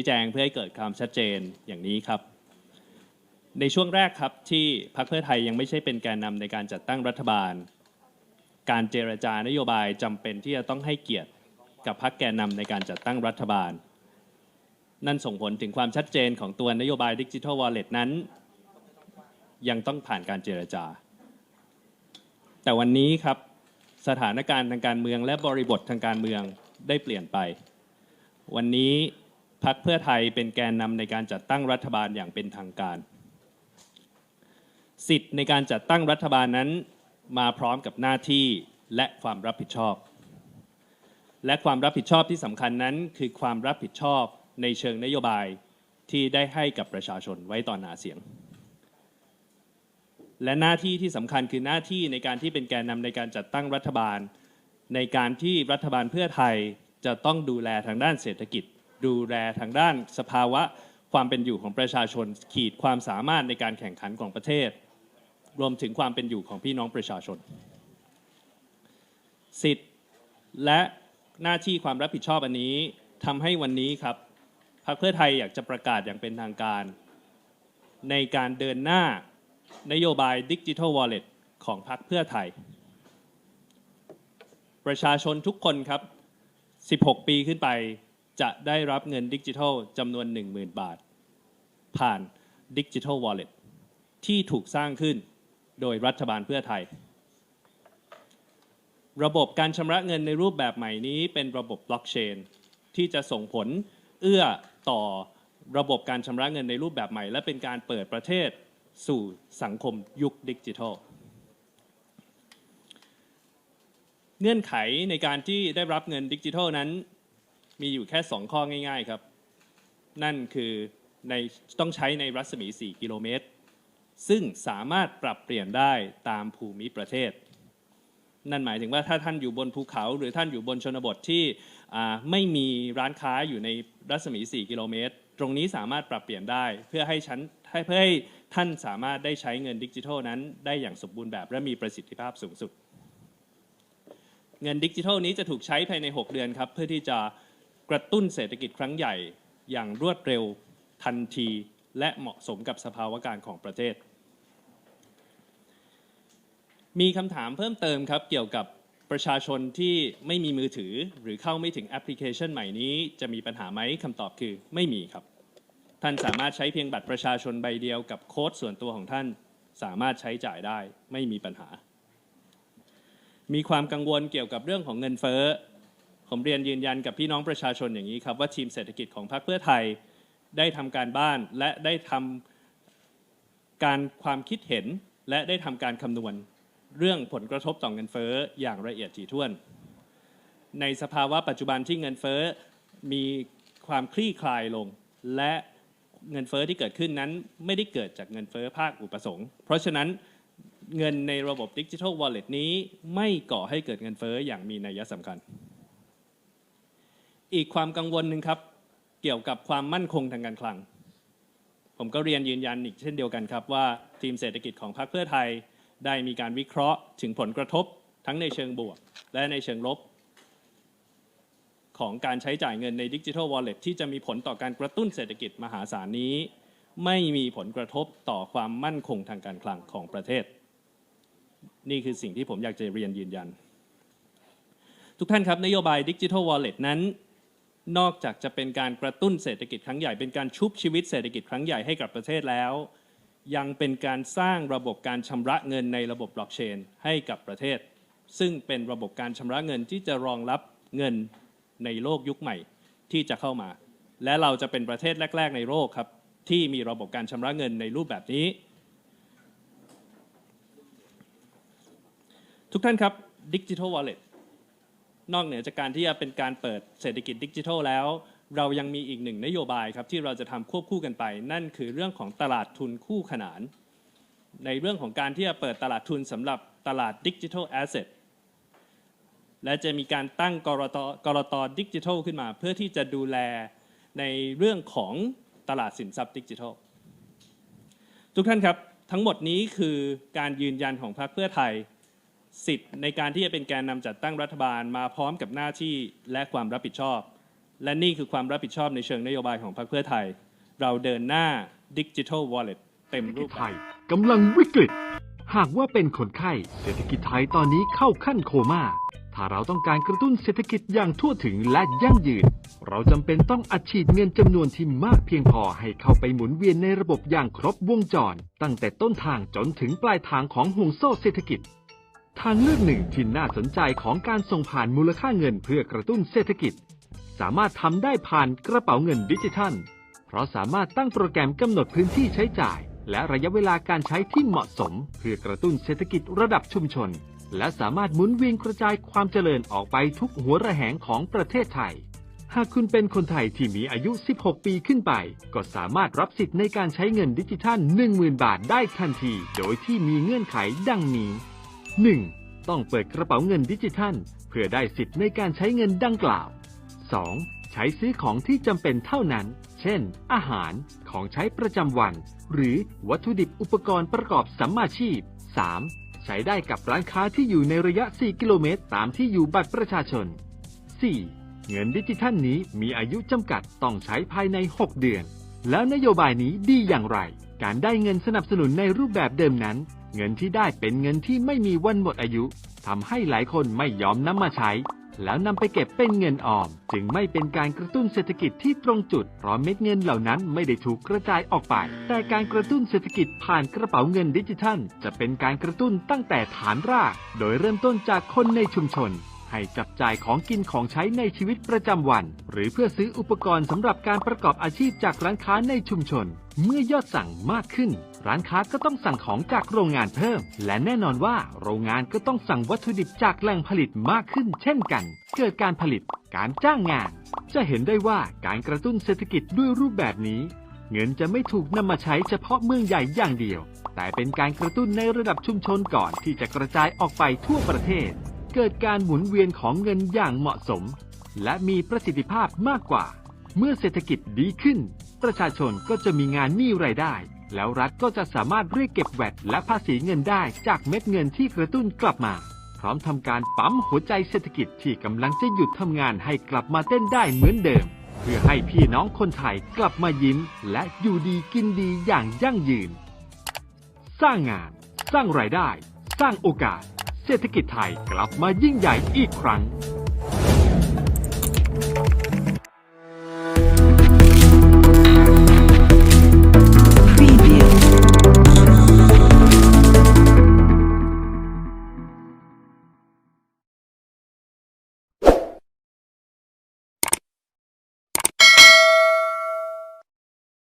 ชี้แจงเพื่อให้เกิดความชัดเจนอย่างนี้ครับ ในช่วงแรกครับที่พรรคเพื่อไทยยังไม่ใช่เป็นแกนนำในการจัดตั้งรัฐบาล การเจรจานโยบายจำเป็นที่จะต้องให้เกียรติกับพรรคแกนนำในการจัดตั้งรัฐบาล นั่นส่งผลถึงความชัดเจนของตัวนโยบายดิจิทัลวอลเล็ตนั้น ยังต้องผ่านการเจรจา แต่วันนี้ครับสถานการณ์ทางการเมืองและบริบททางการเมืองได้เปลี่ยนไป วันนี้ พรรคเพื่อไทยเป็นแกนนำในการจัดตั้งรัฐบาลอย่างเป็นทางการ สิทธิ์ในการจัดตั้งรัฐบาลนั้น มาพร้อมกับหน้าที่และความรับผิดชอบ และความรับผิดชอบที่สำคัญนั้น คือความรับผิดชอบในเชิงนโยบายที่ได้ให้กับประชาชนไว้ตอนหาเสียง และหน้าที่ที่สำคัญคือหน้าที่ในการที่เป็นแกนนำในการจัดตั้งรัฐบาล ในการที่รัฐบาลเพื่อไทยจะต้องดูแลทางด้านเศรษฐกิจ ดูแลทางด้านสภาวะความเป็นอยู่ของประชาชน ขีดความสามารถในการแข่งขันของประเทศ รวมถึงความเป็นอยู่ของพี่น้องประชาชน สิทธิ์และหน้าที่ความรับผิดชอบอันนี้ทำให้วันนี้ครับพรรคเพื่อไทยอยากจะประกาศอย่างเป็นทางการ ในการเดินหน้านโยบายดิจิทัลวอลเล็ตของพรรคเพื่อไทย ประชาชนทุกคนครับ 16 ปีขึ้นไป จะได้รับเงินดิจิทัลจำนวน 10,000 บาท ผ่านดิจิทัลวอลเล็ตที่ถูกสร้างขึ้นโดยรัฐบาลเพื่อไทย ระบบการชำระเงินในรูปแบบใหม่นี้เป็นระบบบล็อกเชนที่จะส่งผลเอื้อต่อระบบการชำระเงินในรูปแบบใหม่ และเป็นการเปิดประเทศสู่สังคมยุคดิจิทัล เงื่อนไขในการที่ได้รับเงินดิจิทัลนั้น มีอยู่แค่ 2 ข้อง่ายๆครับ นั่นคือในต้องใช้ในรัศมี 4 กิโลเมตร ซึ่งสามารถปรับเปลี่ยนได้ตามภูมิประเทศ นั่นหมายถึงว่าถ้าท่านอยู่บนภูเขาหรือท่านอยู่บนชนบทที่ไม่มีร้านค้าอยู่ในรัศมี 4 กิโลเมตร ตรงนี้สามารถปรับเปลี่ยนได้เพื่อให้ชั้นเพื่อให้ท่านสามารถได้ใช้เงินดิจิทัลนั้น ได้อย่างสมบูรณ์แบบและมีประสิทธิภาพสูงสุด เงินดิจิทัลนี้จะถูกใช้ภายใน 6 เดือนครับเพื่อที่จะ กระตุ้นเศรษฐกิจครั้งใหญ่อย่างรวดเร็วทันที และเหมาะสมกับสภาวะการของประเทศ มีคำถามเพิ่มเติมครับเกี่ยวกับประชาชนที่ไม่มีมือถือหรือเข้าไม่ถึงแอปพลิเคชันใหม่นี้จะมีปัญหาไหมคำตอบคือไม่มีครับ ท่านสามารถใช้เพียงบัตรประชาชนใบเดียวกับโค้ดส่วนตัวของท่านสามารถใช้จ่ายได้ไม่มีปัญหา มีความกังวลเกี่ยวกับเรื่องของเงินเฟ้อ ผมเรียนยืนยันกับพี่น้องประชาชนอย่างนี้ครับ ว่าทีมเศรษฐกิจของพรรคเพื่อไทยได้ทำการบ้านและได้ทำการความคิดเห็น และได้ทำการคำนวณ เรื่องผลกระทบต่อเงินเฟ้ออย่างละเอียดถี่ถ้วน ในสภาวะปัจจุบันที่เงินเฟ้อมีความคลี่คลายลง และเงินเฟ้อที่เกิดขึ้นนั้นไม่ได้เกิดจากเงินเฟ้อภาคอุปสงค์ เพราะฉะนั้นเงินในระบบดิจิทัลวอลเล็ตนี้ไม่ก่อให้เกิดเงินเฟ้ออย่างมีนัยสำคัญ อีกความกังวลหนึ่งครับ เกี่ยวกับความมั่นคงทางการคลัง ผมก็เรียนยืนยันอีกเช่นเดียวกันครับ ว่าทีมเศรษฐกิจของพรรคเพื่อไทยได้มีการวิเคราะห์ถึงผลกระทบทั้งในเชิงบวก และในเชิงลบ ของการใช้จ่ายเงินในดิจิทัลวอลเล็ตที่จะมีผลต่อการกระตุ้นเศรษฐกิจมหาศาลนี้ ไม่มีผลกระทบต่อความมั่นคงทางการคลังของประเทศ นี่คือสิ่งที่ผมอยากจะเรียนยืนยัน ทุกท่านครับนโยบายดิจิทัลวอลเล็ตนั้น นอกจากจะเป็นการกระตุ้นเศรษฐกิจครั้งใหญ่เป็นการชุบชีวิตเศรษฐกิจครั้งใหญ่ให้กับประเทศแล้ว ยังเป็นการสร้างระบบการชำระเงินในระบบบล็อกเชนให้กับประเทศ ซึ่งเป็นระบบการชำระเงินที่จะรองรับเงินในโลกยุคใหม่ที่จะเข้ามา และเราจะเป็นประเทศแรก ๆ ในโลกครับ ที่มีระบบการชำระเงินในรูปแบบนี้ ทุกท่านครับดิจิทัลวอลเล็ต นอกเหนือจากการที่จะเป็นการเปิดเศรษฐกิจดิจิทัลแล้ว เรายังมีอีกหนึ่งนโยบายครับที่เราจะทำควบคู่กันไป นั่นคือเรื่องของตลาดทุนคู่ขนาน ในเรื่องของการที่จะเปิดตลาดทุนสำหรับตลาดดิจิทัลแอสเซทและจะมีการตั้งกรตกรตดิจิทัลขึ้นมา เพื่อที่จะดูแลในเรื่องของตลาดสินทรัพย์ดิจิทัล ทุกท่านครับทั้งหมดนี้คือการยืนยันของพรรคเพื่อไทย สิทธิ์ในการที่จะเป็นแกนนำจัดตั้งรัฐบาลมาพร้อมกับหน้าที่และความรับผิดชอบ และนี่คือความรับผิดชอบในเชิงนโยบายของพรรคเพื่อไทย เราเดินหน้า Digital Wallet เต็มรูปไทแบบยกำลังวิกฤต หากว่าเป็นคนไข้ เศรษฐกิจไทยตอนนี้เข้าขั้นโคม่าถ้าเราต้องการกระตุ้นเศรษฐกิจอย่างทั่วถึงและยั่งยืน เราจำเป็นต้องอัดฉีดเงินจำนวนที่มากเพียงพอให้เข้าไปหมุนเวียนในระบบอย่างครบวงจร ตั้งแต่ต้นทางจนถึงปลายทางของห่วงโซ่เศรษฐกิจ ทางเลือกหนึ่งที่น่าสนใจของการส่งผ่านมูลค่าเงินเพื่อกระตุ้นเศรษฐกิจ สามารถทำได้ผ่านกระเป๋าเงินดิจิทัล เพราะสามารถตั้งโปรแกรมกำหนดพื้นที่ใช้จ่าย และระยะเวลาการใช้ที่เหมาะสม เพื่อกระตุ้นเศรษฐกิจระดับชุมชน และสามารถหมุนเวียนกระจายความเจริญออกไปทุกหัวระแหงของประเทศไทย หากคุณเป็นคนไทยที่มีอายุ 16 ปีขึ้นไป ก็สามารถรับสิทธิ์ในการใช้เงินดิจิทัล 10,000 บาทได้ทันที โดยที่มีเงื่อนไขดังนี้ 1. ต้องเปิดกระเป๋าเงินดิจิทัล เพื่อได้สิทธิ์ในการใช้เงินดังกล่าว 2. ใช้ซื้อของที่จำเป็นเท่านั้น เช่น อาหาร ของใช้ประจำวัน หรือวัตถุดิบอุปกรณ์ประกอบสัมมาชีพ 3. ใช้ได้กับร้านค้าที่อยู่ในระยะ 4 กิโลเมตร ตามที่อยู่บัตรประชาชน 4. เงินดิจิทัลนี้มีอายุจำกัดต้องใช้ภายใน 6 เดือน แล้วนโยบายนี้ดีอย่างไร การได้เงินสนับสนุนในรูปแบบเดิมนั้น เงินที่ได้เป็นเงินที่ไม่มีวันหมดอายุทำให้หลายคนไม่ยอมนำมาใช้ แล้วนำไปเก็บเป็นเงินออม จึงไม่เป็นการกระตุ้นเศรษฐกิจที่ตรงจุด เพราะเม็ดเงินเหล่านั้นไม่ได้ถูกกระจายออกไป แต่การกระตุ้นเศรษฐกิจผ่านกระเป๋าเงินดิจิทัล จะเป็นการกระตุ้นตั้งแต่ฐานราก โดยเริ่มต้นจากคนในชุมชน ให้จับจ่ายของกินของใช้ในชีวิตประจำวัน หรือเพื่อซื้ออุปกรณ์สำหรับการประกอบอาชีพจากร้านค้าในชุมชน เมื่อยอดสั่งมากขึ้น ร้านค้าก็ต้องสั่งของจากโรงงานเพิ่ม และแน่นอนว่าโรงงานก็ต้องสั่งวัตถุดิบจากแหล่งผลิตมากขึ้น เช่นกัน เกิดการผลิต การจ้างงาน จะเห็นได้ว่าการกระตุ้นเศรษฐกิจด้วยรูปแบบนี้ เงินจะไม่ถูกนำมาใช้เฉพาะเมืองใหญ่อย่างเดียว แต่เป็นการกระตุ้นในระดับชุมชนก่อนที่จะกระจายออกไปทั่วประเทศ เกิดการหมุนเวียนของเงินอย่างเหมาะสม และมีประสิทธิภาพมากกว่า เมื่อเศรษฐกิจดีขึ้น ประชาชนก็จะมีงานมีรายได้ แล้วรัฐก็จะสามารถเรียกเก็บแวดและภาษีเงินได้จากเม็ดเงินที่กระตุ้นกลับมา พร้อมทำการปั๊มหัวใจเศรษฐกิจที่กำลังจะหยุดทำงานให้กลับมาเต้นได้เหมือนเดิม เพื่อให้พี่น้องคนไทยกลับมายิ้ม และอยู่ดีกินดีอย่างยั่งยืน สร้างงาน สร้างรายได้ สร้างโอกาส เศรษฐกิจไทยกลับมายิ่งใหญ่อีกครั้ง